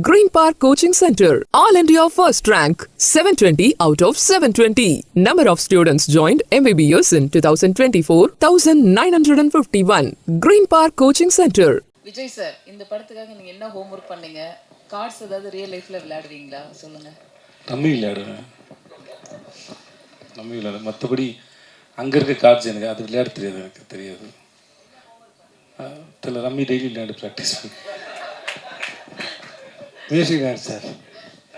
Green Park Coaching Center, All India First Rank, 720 out of 720. Number of students joined MBBS in 2024, 1951. Green Park Coaching Center. Vijay sir இந்த படத்துக்காக நீங்க என்ன homework பண்ணீங்க? Cards ஏதாவது real லைஃப்ல விளையாடுவீங்களா? சொல்லுங்க. ரம்மி விளையாடுவேன். ரம்மி விளையாடு. மற்றபடி அங்கே இருக்க கார்ட்ஸ் எனக்கு அது விளையாட தெரியாது எனக்கு தெரியாது. தெரியல. ரம்மி டெய்லி விளையாண்டு ப்ராக்டிஸ் பண்ணி. Music director sir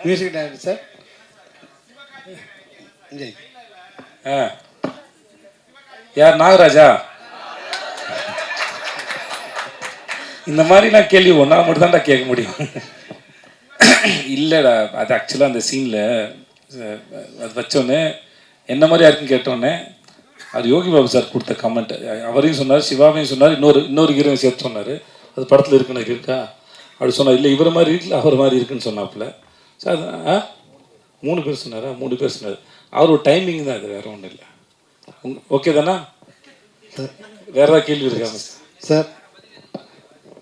music director sir ஆ யார் நாகராஜா இந்த மாதிரிலாம் கேள்வி ஒன்றா மட்டும் தான்டா கேட்க முடியும். இல்லைடா அது ஆக்சுவலாக அந்த சீனில் அது வச்சோன்னே என்ன மாதிரி யாருக்கும் கேட்டோன்னே அது யோகி பாபு சார் கொடுத்த கமெண்ட் அவரையும் சொன்னார் சிவாவையும் சொன்னார் இன்னொரு இன்னொரு ஹீரோயின் சேர்த்து சொன்னார். அது படத்தில் இருக்குன்னு இருக்கா? அப்படி சொன்னார். இல்லை இவர் மாதிரி இருக்குல்ல அவர் மாதிரி இருக்குன்னு சொன்னாப்புல. சார் ஆ? மூணு பேர் சொன்னாரா? மூணு பேர் சொன்னார். அவர் ஒரு டைமிங் தான் அது வேற ஒன்றும் இல்லை. ஓகே தானா? வேற ஏதாவது கேள்வி இருக்காங்க சார்.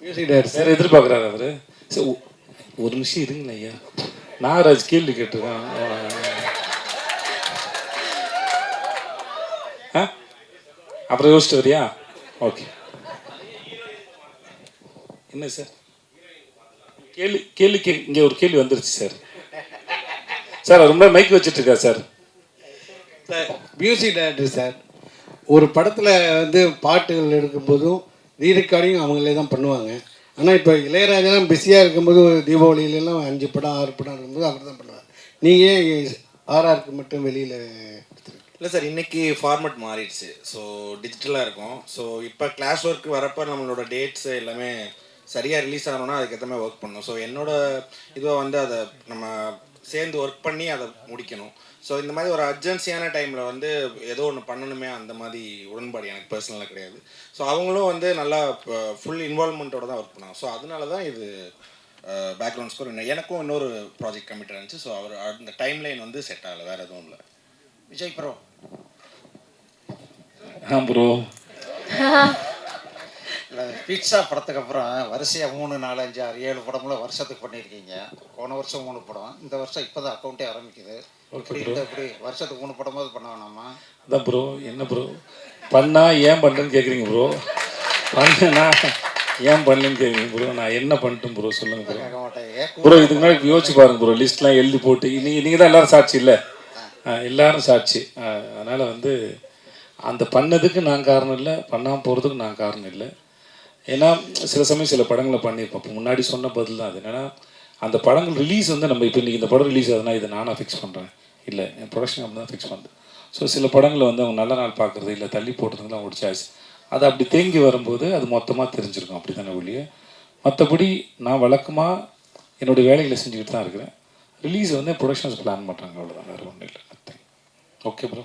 வேற எதிர்பார்க்குறாரு அவரு? சரி ஒரு நிமிஷம் இருங்களேன் ஐயா. நாகராஜ் கேள்வி கேட்டிருக்கான். அப்புறம் யோசிச்சு வரியா? ஓகே. என்ன சார்? கேள்வி கேள்வி கே இங்கே ஒரு கேள்வி வந்துருச்சு சார். சார் ரொம்ப மைக் வச்சுட்டு இருக்கா sir. Sir music director sir. ஒரு படத்தில் வந்து பாட்டுகள் எடுக்கும்போதும் ரீரெக்கார்டிங் அவங்களே தான் பண்ணுவாங்க. ஆனால் இப்போ இளையராஜாலாம் பிஸியாக இருக்கும்போது ஒரு தீபாவளியிலலாம் அஞ்சு படம் ஆறு படம் இருக்கும்போது அவர் தான் பண்ணுவார். நீங்கள் ஆர்ஆருக்கு மட்டும் வெளியில் இல்லை சார் இன்னைக்கு ஃபார்மட் மாறிடுச்சு. ஸோ டிஜிட்டலாக இருக்கும். ஸோ இப்போ கிளாஸ் ஒர்க் வரப்போ நம்மளோட டேட்ஸ் எல்லாமே சரியாக ரிலீஸ் ஆகணும்னா அதுக்கேற்ற மாதிரி ஒர்க் பண்ணணும். ஸோ என்னோட இதுவை வந்து அதை நம்ம சேர்ந்து ஒர்க் பண்ணி அதை முடிக்கணும். ஸோ இந்த மாதிரி ஒரு அர்ஜென்சியான டைமில் வந்து ஏதோ ஒன்று பண்ணணுமே அந்த மாதிரி உடன்பாடு எனக்கு பர்சனலாக கிடையாது. ஸோ அவங்களும் வந்து நல்லா ஃபுல் இன்வால்மெண்ட்டோட தான் ஒர்க் பண்ணாங்க. ஸோ அதனால தான் இது பேக்ரவுண்ட் ஸ்கோர் எனக்கும் இன்னொரு ப்ராஜெக்ட் கமிட் இருந்துச்சு. ஸோ அவர் அந்த டைம் லைன் வந்து செட் ஆகலை வேறு எதுவும் இல்லை. விஜய் ப்ரோ ஆ ப்ரோ பீட்சா படத்துக்கு அப்புறம் வரிசையாக மூணு நாலு அஞ்சு ஆறு ஏழு படங்களும் வருஷத்துக்கு பண்ணியிருக்கீங்க. போன வருஷம் மூணு படம். இந்த வருஷம் இப்போ தான் அக்கௌண்ட்டே ஆரம்பிக்குது. இப்படி இந்த இப்படி வருஷத்துக்கு மூணு படமாவது பண்ண வேணாமா? அதான் ப்ரோ என்ன ப்ரோ பண்ணா ஏன் பண்ணுறேன்னு கேட்குறீங்க ப்ரோ பண்ணனா ஏன் பண்ணலன்னு கேட்குறீங்க ப்ரோ நான் என்ன பண்ணிட்டேன் ப்ரோ சொல்லுங்க ப்ரோ ப்ரோ இதுக்கு முன்னாடி யோசிச்சு பாருங்க ப்ரோ லிஸ்ட்லாம் எழுதி போட்டு. நீங்கள் நீங்கள் தான் எல்லாரும் சாட்சி இல்லை? எல்லாரும் சாட்சி. அதனால் வந்து அந்த பண்ணதுக்கு நான் காரணம் இல்லை பண்ணாமல் போகிறதுக்கு நான் காரணம் இல்லை. ஏன்னா சில சமயம் சில படங்களை பண்ணியிருப்போம். இப்போ முன்னாடி சொன்ன பதில் தான் அது. என்னென்னா அந்த படங்கள் ரிலீஸ் வந்து நம்ம இப்போ இன்றைக்கி இந்த படம் ரிலீஸ் ஆகுதுன்னா இதை நானாக ஃபிக்ஸ் பண்ணுறேன் இல்லை என் ப்ரொடக்ஷன் அப்படி தான் ஃபிக்ஸ் பண்ணுறேன் ஸோ சில படங்களை வந்து அவங்க நல்ல நாள் பார்க்குறது இல்லை தள்ளி போடுறதுலாம் அவங்களோட சாய்ஸ் அது அப்படி தேங்கி வரும்போது அது மொத்தமாக தெரிஞ்சிருக்கும். அப்படி தானே ஒழிய? மற்றபடி நான் வழக்கமாக என்னுடைய வேலைகளை செஞ்சுக்கிட்டு தான் இருக்கிறேன். ரிலீஸ் வந்து ப்ரொடக்ஷன்ஸ் பிளான் பண்ணுறாங்க அவ்வளோதான் வேறு ஒன்றும் இல்லை. ஓகே ப்ரோ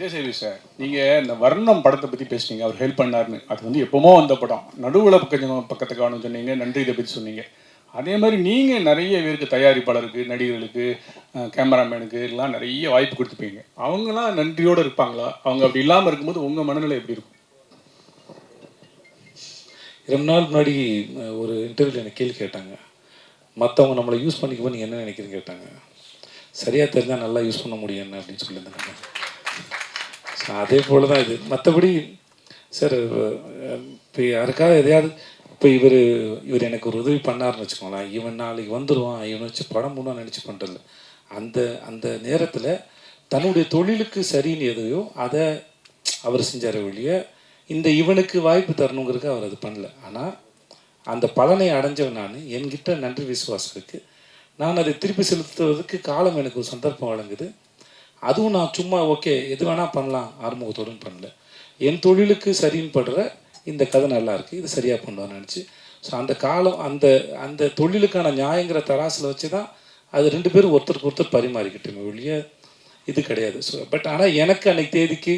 விஜய் சார் நீங்கள் இந்த வர்ணம் படத்தை பற்றி பேசுனீங்க அவர் ஹெல்ப் பண்ணாருன்னு. அது வந்து எப்போமோ வந்த படம். நடுவில் கொஞ்சம் பக்கத்து காணும் சொன்னீங்க நன்றி இதை பற்றி சொன்னீங்க. அதே மாதிரி நீங்கள் நிறைய பேருக்கு தயாரிப்பாளருக்கு நடிகர்களுக்கு கேமராமேனுக்கு எல்லாம் நிறைய வாய்ப்பு கொடுத்துப்பீங்க அவங்களாம் நன்றியோடு இருப்பாங்களா? அவங்க அப்படி இல்லாமல் இருக்கும்போது உங்கள் மனநிலை எப்படி இருக்கும்? ரொம்ப நாள் முன்னாடி ஒரு இன்டர்வியூவில் எனக்கு கேள்வி கேட்டாங்க. மற்றவங்க நம்மளை யூஸ் பண்ணிக்கும்போது நீங்கள் என்ன நினைக்கிறேன்னு கேட்டாங்க. சரியாக தெரிஞ்சால் நல்லா யூஸ் பண்ண முடியும் என்ன அப்படின்னு சொல்லியிருந்தாங்க அதே போல் தான் இது. மற்றபடி சார் இப்போ யாருக்காவது எதையாவது இப்போ இவர் இவர் எனக்கு ஒரு உதவி பண்ணாருன்னு வச்சுக்கோங்களேன். இவன் நாளைக்கு வந்துடுவான் இவன் வச்சு படம் பண்ண நினச்சி பண்ணுறதில்ல அந்த அந்த நேரத்தில் தன்னுடைய தொழிலுக்கு சரின்னு எதையோ அதை அவர் செஞ்சார் ஒழிய இந்த இவனுக்கு வாய்ப்பு தரணுங்கிறதுக்கு அவர் அது பண்ணல. ஆனால் அந்த பலனை அடைஞ்சவன் நான். என்கிட்ட நன்றி விசுவாசம் இருக்குது நான் அதை திருப்பி செலுத்துவதற்கு காலம் எனக்கு ஒரு சந்தர்ப்பம் வழங்குது. அதுவும் நான் சும்மா ஓகே எது வேணால் பண்ணலாம் ஆறுமுகத்தோடும் பண்ணல. என் தொழிலுக்கு சரின்னு படுற இந்த கதை நல்லா இருக்குது இது சரியாக பண்ணுவான்னு நினச்சி. ஸோ அந்த காலம் அந்த அந்த தொழிலுக்கான நியாயங்கிற தராசில் வச்சு தான் அது ரெண்டு பேரும் ஒருத்தருக்கு ஒருத்தர் பரிமாறிக்கிட்டோமே ஒழிய இது கிடையாது. ஸோ பட் ஆனால் எனக்கு அன்னைக்கு தேதிக்கு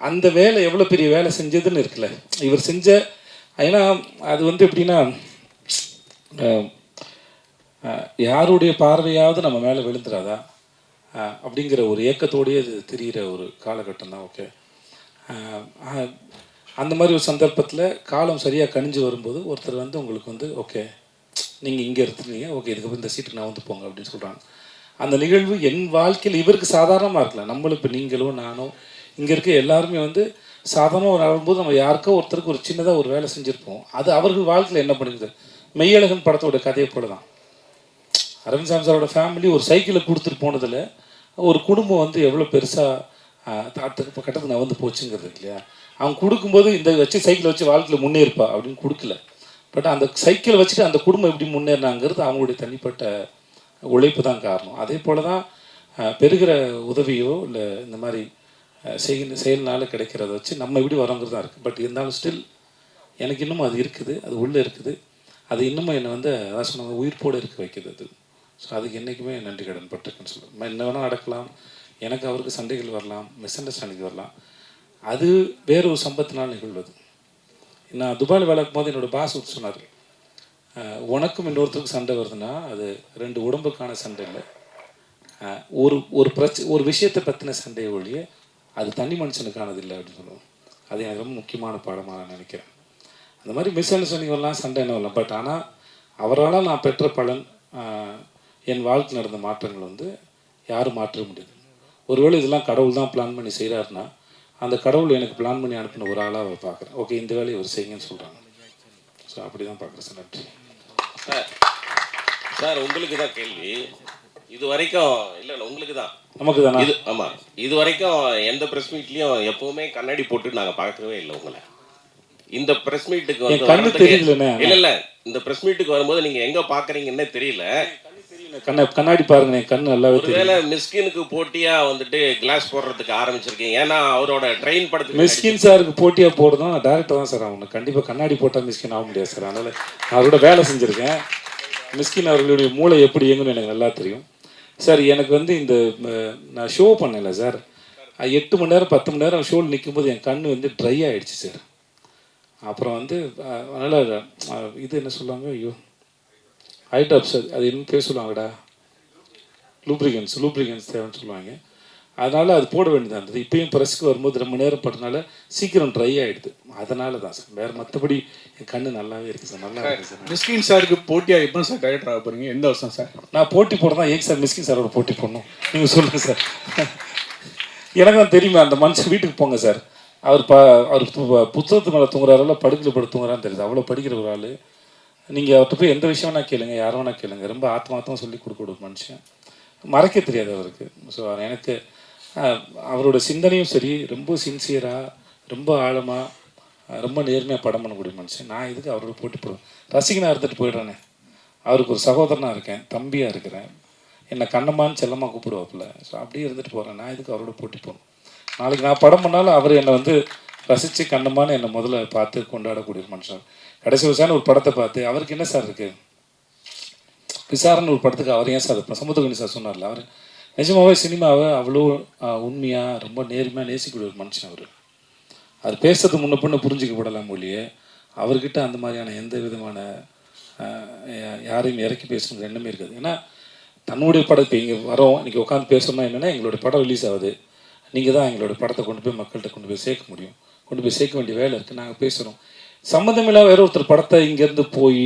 அந்த வேலை எவ்வளோ பெரிய வேலை செஞ்சதுன்னு இருக்குல்ல. இவர் செஞ்ச ஏன்னா அது வந்து எப்படின்னா யாருடைய பார்வையாவது நம்ம மேலே விழுந்துடாதா அப்படிங்கிற ஒரு ஏக்கத்தோடயே அது தெரிகிற ஒரு காலகட்டம் தான் ஓகே அந்த மாதிரி ஒரு சந்தர்ப்பத்தில் காலம் சரியாக கணிஞ்சு வரும்போது ஒருத்தர் வந்து உங்களுக்கு வந்து ஓகே நீங்கள் இங்கே எடுத்துருந்தீங்க ஓகே இதுக்கப்புறம் இந்த சீட்டுக்கு நான் வந்து போங்க அப்படின்னு சொல்கிறாங்க அந்த நிகழ்வு என் வாழ்க்கையில் இவருக்கு சாதாரணமாக இருக்கலாம். நம்மளும் இப்போ நீங்களோ நானோ இங்கே இருக்க எல்லாருமே வந்து சாதாரணமாக ஒரு வரும்போது நம்ம யாருக்கோ ஒருத்தருக்கு ஒரு சின்னதாக ஒரு வேலை செஞ்சுருப்போம். அது அவர்கள் வாழ்க்கையில் என்ன பண்ணுறது மெய்யழகன் படத்தோட கதையை போல தான் அரவிந்த் சாமி சாரோட ஃபேமிலி ஒரு சைக்கிளை கொடுத்துட்டு போனதில் ஒரு குடும்பம் வந்து எவ்வளோ பெருசாக தாட்டுக்கு கட்டத்துக்கு நான் வந்து போச்சுங்கிறது இல்லையா? அவன் கொடுக்கும்போது இந்த வச்சு சைக்கிளை வச்சு வாழ்க்கையில் முன்னேறுப்பா அப்படின்னு கொடுக்கல. பட் அந்த சைக்கிளை வச்சுட்டு அந்த குடும்பம் எப்படி முன்னேறினாங்கிறது அவங்களுடைய தனிப்பட்ட உழைப்பு தான் காரணம். அதே போல் தான் பெருகிற பெறுகிற உதவியோ இல்லை இந்த மாதிரி செய்கிற செயல்னால கிடைக்கிறத வச்சு நம்ம எப்படி வரோங்கிறது தான் இருக்குது பட் இருந்தாலும் ஸ்டில் எனக்கு இன்னமும் அது இருக்குது அது உள்ளே இருக்குது. அது இன்னமும் என்னை வந்து அதான் சொன்னாங்க உயிர்ப்போடு இருக்க வைக்கிறது அது. ஸோ அதுக்கு என்றைக்குமே நன்றி கடன் பட்டிருக்குன்னு சொல்லுவேன். என்ன வேணால் நடக்கலாம். எனக்கு அவருக்கு சண்டைகள் வரலாம் மிஸ் அண்டர்ஸ்டாண்டிங் வரலாம். அது வேற ஒரு சம்பத்தினால் நிகழ்வது. நான் துபாயில் வேலை போது என்னோட பாஸ் சொன்னார் உனக்கும் இன்னொருத்தருக்கும் சண்டை வருதுன்னா அது ரெண்டு உடம்புக்கான சண்டை இல்லை. ஒரு ஒரு பிரச்ச ஒரு விஷயத்தை பற்றின சண்டையை ஒழிய அது தனி மனுஷனுக்கானது இல்லை அப்படின்னு சொல்லுவோம் அது எனக்கு ரொம்ப முக்கியமான பாடமாக நான் நினைக்கிறேன். அந்த மாதிரி மிஸ் அண்டர்ஸ்டாண்டிங் வரலாம் சண்டை என்ன வரலாம். பட் ஆனால் அவரால் நான் பெற்ற பலன் என் வாழ்க்கை நடந்த மாற்றங்கள் வந்து யாரும் மாற்ற முடியாது. ஒருவேளை இதெல்லாம் கடவுள் தான் பிளான் பண்ணி செய்கிறாருன்னா அந்த கடவுள் எனக்கு பிளான் பண்ணி அனுப்பின ஒரு ஆளாக அவர் பார்க்குறேன். ஓகே இந்த வேலையை அவர் செய்யுங்கன்னு சொல்கிறாங்க ஸோ அப்படி தான் பார்க்குறேன் சார். நன்றி. சார் சார் உங்களுக்கு தான் கேள்வி. இது வரைக்கும் இல்லை இல்லை உங்களுக்கு தான். நமக்கு தானே? இது ஆமா. இது வரைக்கும் எந்த பிரஸ் மீட்லயும் எப்பவுமே கண்ணாடி போட்டு நாங்க பார்க்கவே இல்லை உங்களை. இந்த பிரஸ் மீட்டுக்கு வந்து. இல்ல இல்ல. இந்த பிரஸ் மீட்டுக்கு வரும்போது நீங்க எங்க பாக்குறீங்கன்னே தெரியல. கண்ணை கண்ணாடி பாருங்க நல்லாவே தெரியும் ஒருவேளை மிஸ்கினுக்கு போட்டியா வந்துட்டு கிளாஸ் போடுறதுக்கு ஆரம்பிச்சிருக்கீங்க. ஏன்னா அவரோட ட்ரெயின் படத்துக்கு மிஸ்கின் சாருக்கு போட்டியாக போடுறதும் நான் டேரக்டர் தான் சார் ஆகணும். கண்டிப்பாக கண்ணாடி போட்டால் மிஸ்கின் ஆக முடியாது சார் அதனால் நான் அவரோட வேலை செஞ்சுருக்கேன். மிஸ்கின் அவர்களுடைய மூளை எப்படி இயங்குன்னு எனக்கு நல்லா தெரியும். சார் எனக்கு வந்து இந்த நான் ஷோ பண்ணல சார் எட்டு மணி நேரம் பத்து மணி நேரம் ஷோவில் நிற்கும்போது என் கண் வந்து ட்ரை ஆயிடுச்சு சார் அப்புறம் வந்து அதனால் இது என்ன சொல்லுவாங்க? ஐயோ. ஹைட்ராப்ஸ் அது என்ன பேர் சொல்லுவாங்கடா லூப்ரிகன்ஸ் லூப்ரிகன்ஸ் தேவைன்னு சொல்லுவாங்க. அதனால் அது போட வேண்டியதாக இருந்தது. இப்பயும் ப்ரெஸ்க்கு வரும்போது ரொம்ப நேரம் பட்டனால சீக்கிரம் ட்ரை ஆகிடுது அதனால தான் சார். வேறு மற்றபடி என் கண்ணு நல்லாவே இருக்குது சார். நல்லா இருக்குது சார். மிஸ்கின் சாருக்கு போட்டியா எப்போ சார் டைரக்டர் ஆக போறீங்க? எந்த வருஷம் சார்? நான் போட்டி போட தான். ஏன் சார் மிஸ்கின் சாரோட போட்டி போடணும்? நீங்கள் சொல்லுங்கள் சார். எனக்கு தான் தெரியுமே அந்த மனுஷன் வீட்டுக்கு போங்க சார். அவர் ப அவர் புத்தகத்து மேலே தூங்குறாருல படுக்கையில் படுத்து தூங்குறான்னு தெரியுது. அவ்வளோ படிக்கிற ஒரு ஆள். நீங்கள் அவர்கிட்ட போய் எந்த விஷயம் வேணா கேளுங்க யாரும் வேணா கேளுங்க. ரொம்ப ஆத்மாத்தமாக சொல்லி கொடுக்க மனுஷன். மறைக்க தெரியாது அவருக்கு. ஸோ எனக்கு அவரோட சிந்தனையும் சரி ரொம்ப சின்சியராக ரொம்ப ஆழமாக ரொம்ப நேர்மையாக படம் பண்ணக்கூடிய மனுஷன். நான் இதுக்கு அவரோட போட்டி போடுவேன்? ரசிகனாக இருந்துட்டு போயிடுறேனே. அவருக்கு ஒரு சகோதரனாக இருக்கேன் தம்பியாக இருக்கிறேன். என்னை கண்ணம்மான்னு செல்லமாக கூப்பிடுவாப்புல. ஸோ அப்படியே இருந்துட்டு போகிறேன் நான் இதுக்கு அவரோட போட்டி போகணும் நாளைக்கு நான் படம் பண்ணாலும் அவர் என்னை வந்து ரசித்து கண்ணமான என்னை முதல்ல பார்த்து கொண்டாடக்கூடிய ஒரு மனுஷன். கடைசி விசாரணை ஒரு படத்தை பார்த்து அவருக்கு என்ன சார் இருக்குது விசாரணை ஒரு படத்துக்கு அவர் ஏன் சார் இப்போ சமுத்திரகனி சார் சொன்னார்ல அவர். நிஜமாவே சினிமாவை அவ்வளோ உண்மையாக ரொம்ப நேர்மையாக நேசிக்கூடிய ஒரு மனுஷன் அவர். அவர் பேசுறது முன்ன பொண்ணு புரிஞ்சுக்கப்படலாம் மொழியே அவர்கிட்ட அந்த மாதிரியான எந்த விதமான யாரையும் இறக்கி பேசணுங்கிற எண்ணமே இருக்காது. ஏன்னா தன்னுடைய படம் இப்போ இங்கே வரோம் இன்றைக்கி உட்காந்து பேசணும்னா என்னென்னா எங்களோட படம் ரிலீஸ் ஆகுது. நீங்கள் தான் எங்களோட படத்தை கொண்டு போய் மக்கள்கிட்ட கொண்டு போய் சேர்க்க முடியும். கொண்டு போய் சேர்க்க வேண்டிய வேலை இருக்குது நாங்கள் பேசுகிறோம் சம்மந்தமில்லாத வேற ஒருத்தர் படத்தை இங்கேருந்து போய்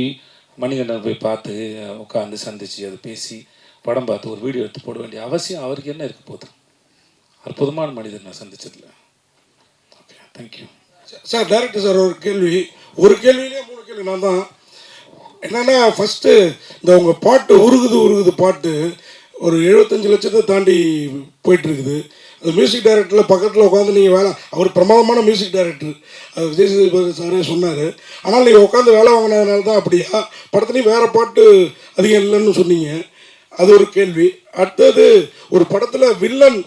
மணிகண்டன் போய் பார்த்து உட்காந்து சந்திச்சு அதை பேசி படம் பார்த்து ஒரு வீடியோ எடுத்து போட வேண்டிய அவசியம் அவருக்கு என்ன இருக்க போகுது அற்புதமான மனிதர் நான் சந்திச்சதில்ல okay thank you sir director sir ஒரு கேள்வி. ஒரு கேள்வியிலே மூணு கேள்வி. நான் தான் என்னன்னா ஃபஸ்ட்டு இந்த உங்கள் பாட்டு உருகுது உருகுது பாட்டு ஒரு எழுபத்தஞ்சு லட்சத்தை தாண்டி போயிட்டுருக்குது அந்த மியூசிக் டைரக்டரில் பக்கத்தில் உட்காந்து நீங்கள் வேலை அவர் பிரமாதமான மியூசிக் டைரக்டர் விஜய் சேதுபதி சாரே சொன்னார். ஆனால் நீங்கள் உட்காந்து வேலை வாங்கினதுனால தான் அப்படியா? படத்துலேயும் வேறு பாட்டு அதிகம் இல்லைன்னு சொன்னீங்க. அது ஒரு கேள்வி. அடுத்தது ஒரு படத்தில் வில்லன்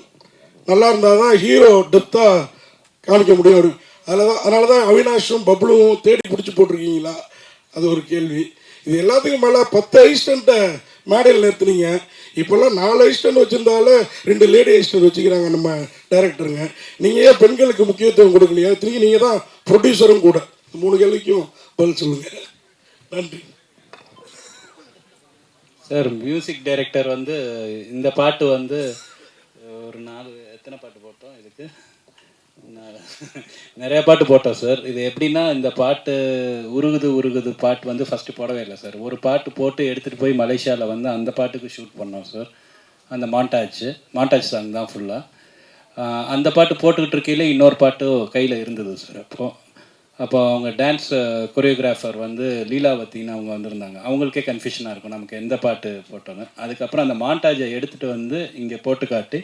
நல்லா இருந்தால் தான் ஹீரோ டெப்த்தாக காமிக்க முடியும். அதில் தான் அதனால தான் அவினாஷும் பப்ளுவும் தேடி பிடிச்சி போட்டிருக்கீங்களா? அது ஒரு கேள்வி. இது எல்லாத்துக்கும் மேலே பத்து அசிஸ்டண்ட்டை மேடையில் நிறுத்துனீங்க. இப்போல்லாம் நாலு அசிஸ்டன்ட் வச்சுருந்தாலே ரெண்டு லேடி அசிஸ்டன்ட் வச்சுக்கிறாங்க நம்ம டைரக்டருங்க. நீங்கள் ஏன் பெண்களுக்கு முக்கியத்துவம் கொடுக்கலையா? திரும்பி நீங்கள் தான் ப்ரொடியூசரும் கூட. மூணு கேள்விக்கும் பதில் சொல்லுங்கள் நன்றி. சார் மியூசிக் டைரக்டர் வந்து இந்த பாட்டு வந்து ஒரு நாலு எத்தனை பாட்டு போட்டோம் இதுக்கு? நிறைய பாட்டு போட்டோம் சார் இது எப்படின்னா இந்த பாட்டு உருகுது உருகுது பாட்டு வந்து ஃபஸ்ட்டு போடவே இல்லை சார் ஒரு பாட்டு போட்டு எடுத்துகிட்டு போய் மலேசியாவில் வந்து அந்த பாட்டுக்கு ஷூட் பண்ணோம் சார் அந்த மாண்டாஜ் மாண்டாஜ் சாங் தான் ஃபுல்லாக அந்த பாட்டு போட்டுக்கிட்டு இருக்கையில இன்னொரு பாட்டு கையில் இருந்தது சார் அப்போது அப்போ அவங்க டான்ஸ் கொரியோகிராஃபர் வந்து லீலாவத்தின்னு அவங்க வந்திருந்தாங்க. அவங்களுக்கே கன்ஃபியூஷனாக இருக்கும் நமக்கு எந்த பாட்டு போட்டோன்னு அதுக்கப்புறம் அந்த மாண்டாஜை எடுத்துகிட்டு வந்து இங்கே போட்டு காட்டி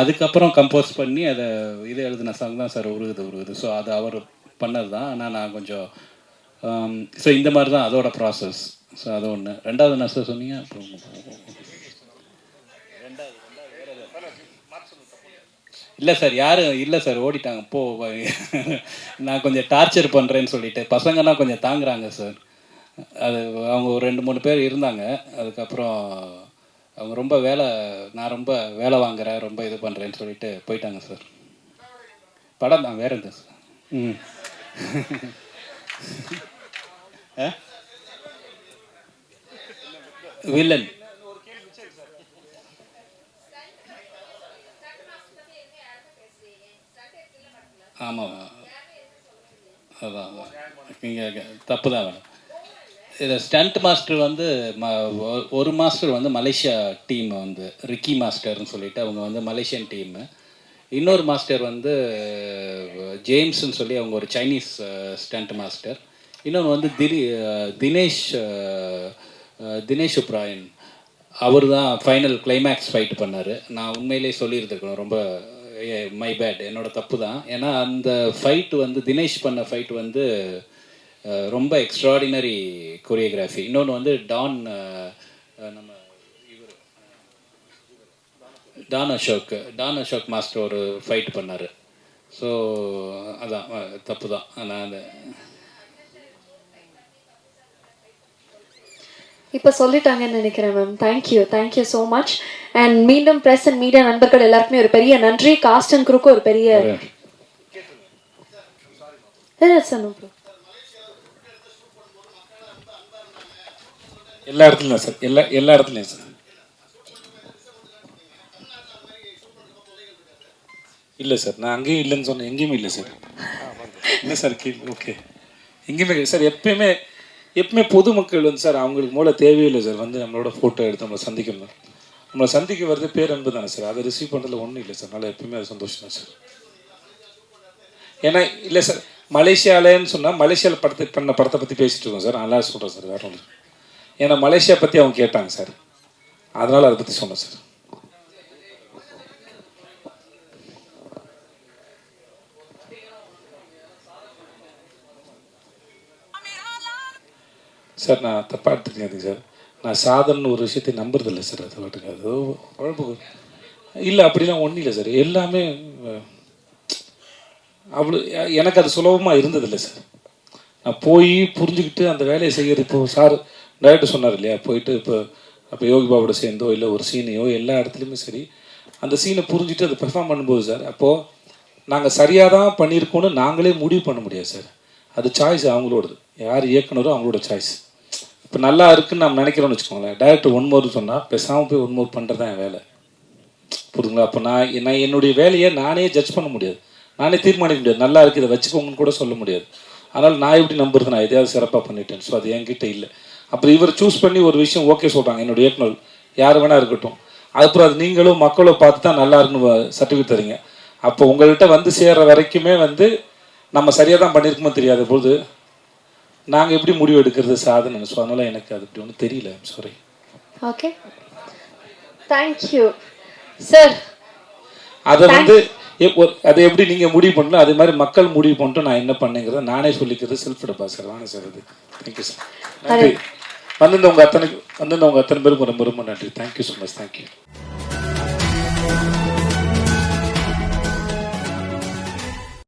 அதுக்கப்புறம் கம்போஸ் பண்ணி அதை இது எழுதின சாங் தான் சார் உருகுது உருகுது. ஸோ அது அவர் பண்ணது தான் ஆனால் நான் கொஞ்சம் um, ஸோ இந்த மாதிரி தான் அதோட ப்ராசஸ் ஸோ அது ஒன்று ரெண்டாவது என்ன சார் சொன்னீங்க? அப்புறம் இல்லை சார் யாரும் இல்லை சார் ஓடிட்டாங்க. போ நான் கொஞ்சம் டார்ச்சர் பண்ணுறேன்னு சொல்லிட்டு. பசங்கன்னா கொஞ்சம் தாங்குறாங்க சார் அது அவங்க ஒரு ரெண்டு மூணு பேர் இருந்தாங்க. அதுக்கப்புறம் அவங்க ரொம்ப வேலை நான் ரொம்ப வேலை வாங்குறேன் ரொம்ப இது பண்ணுறேன்னு சொல்லிட்டு போயிட்டாங்க சார் படம் தான் வேற எந்த சார் ம். ஆ? வில்லன். ஆமாம் அதான் அதான். நீங்கள் தப்பு தான் வேணும் இதில் ஸ்டண்ட் மாஸ்டர் வந்து ஒரு மாஸ்டர் வந்து மலேசியா டீம் வந்து ரிக்கி மாஸ்டர்னு சொல்லிட்டு அவங்க வந்து மலேசியன் டீமு இன்னொரு மாஸ்டர் வந்து ஜேம்ஸ்னு சொல்லி அவங்க ஒரு சைனீஸ் ஸ்டண்ட் மாஸ்டர் இன்னொன்று வந்து திரி தினேஷ் தினேஷ் உப்ராயன். அவர் தான் ஃபைனல் கிளைமேக்ஸ் ஃபைட் பண்ணார். நான் உண்மையிலேயே சொல்லியிருந்திருக்கணும். ரொம்ப மை பேட் என்னோட தப்பு தான். ஏன்னா அந்த ஃபைட் வந்து தினேஷ் பண்ண ஃபைட் வந்து ரொம்ப எக்ஸ்ட்ராடினரி கொரியோகிராஃபி இன்னொன்று வந்து டான் நம்ம இவர் Don Ashok Don Ashok master ஒரு ஃபைட் பண்ணார். ஸோ அதான் தப்பு தான் நான் அந்த இப்போ சொல்லிட்டாங்கன்னு நினைக்கிறேன் ma'am thank you thank you so much and மீண்டும் பிரஸ் அண்ட் மீடியா நண்பர்கள் எல்லாருக்குமே ஒரு பெரிய நன்றி. காஸ்ட் அண்ட் குரூக்கு ஒரு பெரிய சார் நோ ப்ரோ எல்லா இடத்துலையும் சார். எல்லா எல்லா இடத்துலையும் சார். இல்லை சார் நான் அங்கேயும் இல்லைன்னு சொன்னேன். எங்கேயுமே இல்லை சார். இல்லை சார் கீழ் ஓகே எங்கேயுமே சார் எப்பயுமே எப்பவுமே பொதுமக்கள் வந்து சார் அவங்களுக்கு மூல தேவையில்லை சார். வந்து நம்மளோட ஃபோட்டோ எடுத்து நம்மளை சந்திக்கணும். நம்மளை சந்திக்க வர்றது பேரன்பு தானே சார். அதை ரிசீவ் பண்ணுறதுல ஒன்றும் இல்லை சார். நல்லா எப்பயுமே அது சந்தோஷம் தான் சார். ஏன்னா இல்லை சார் மலேசியாலன்னு சொன்னால் மலேசியாவில் படத்தை பண்ண படத்தை பற்றி பேசிட்டு இருக்கோம் சார். நல்லா சொல்கிறேன் சார் வேறு ஒன்று ஏன்னா மலேசியா பற்றி அவங்க கேட்டாங்க சார். அதனால் அதை பற்றி சொன்னேன் சார். சார் நான் தப்பாக எடுத்துக்காதீங்க சார். நான் சாதனை ஒரு விஷயத்தை நம்புறதில்ல சார் அது பாட்டுக்கு. அது குழப்பு இல்லை அப்படிலாம் ஒன்றும் இல்லை சார். எல்லாமே அவ்வளோ எனக்கு அது சுலபமாக இருந்ததில்லை சார். நான் போய் புரிஞ்சுக்கிட்டு அந்த வேலையை செய்கிறது இப்போ சார் டைரக்டர் சொன்னார் இல்லையா போயிட்டு இப்போ அப்போ யோகி பாபோட சேர்ந்தோ இல்லை ஒரு சீனையோ எல்லா இடத்துலையுமே சரி அந்த சீனை புரிஞ்சுட்டு அதை பெர்ஃபார்ம் பண்ணும்போது சார் அப்போது நாங்கள் சரியாக தான் பண்ணியிருக்கோன்னு நாங்களே முடிவு பண்ண முடியாது சார். அது சாய்ஸ் அவங்களோடது. யார் இயக்குனரோ அவங்களோட சாய்ஸ் இப்போ நல்லா இருக்குன்னு நம்ம நினைக்கிறோம்னு வச்சுக்கோங்களேன். டேரக்டர் ஒன் மோர் சொன்னால் பேசாமல் போய் ஒன் மோர் பண்ணுறது தான் என் வேலை. புரியுதுங்களா? அப்போ நான் நான் என்னுடைய வேலையை நானே ஜட்ஜ் பண்ண முடியாது. நானே தீர்மானிக்க முடியாது. நல்லா இருக்குது இதை வச்சுக்கோங்கன்னு கூட சொல்ல முடியாது. அதனால் நான் எப்படி நம்புறது நான் எதையாவது சிறப்பாக பண்ணிட்டேன். ஸோ அது என்கிட்ட இல்லை. அப்புறம் இவர் சூஸ் பண்ணி ஒரு விஷயம் ஓகே சொல்கிறாங்க என்னுடைய இயக்குனர். யார் வேணா இருக்கட்டும். அதுக்கப்புறம் அது நீங்களும் மக்களும் பார்த்து தான் நல்லா இருக்குன்னு சர்டிஃபிகேட் தரீங்க. அப்போ உங்கள்கிட்ட வந்து சேர்ற வரைக்குமே வந்து நம்ம சரியாக தான் பண்ணியிருக்குமோ தெரியாத போது நாங்கள் எப்படி முடிவு எடுக்கிறது சாதனை ஸோ அதனால் எனக்கு அது அப்படி ஒன்றும் தெரியல. சாரி ஓகே தேங்க்யூ சார் அதை வந்து அதை எப்படி நீங்கள் முடிவு பண்ணலாம் அதே மாதிரி மக்கள் முடிவு பண்ணிட்டு நான் என்ன பண்ணேங்கிறத நானே சொல்லிக்கிறது செல்ஃப் சார் வாங்க சார் அது தேங்க்யூ சார் நன்றி. வந்திருந்தவங்க அத்தனை வந்திருந்தவங்க அத்தனை பேருக்கும் ரொம்ப ரொம்ப நன்றி. Thank you so much thank you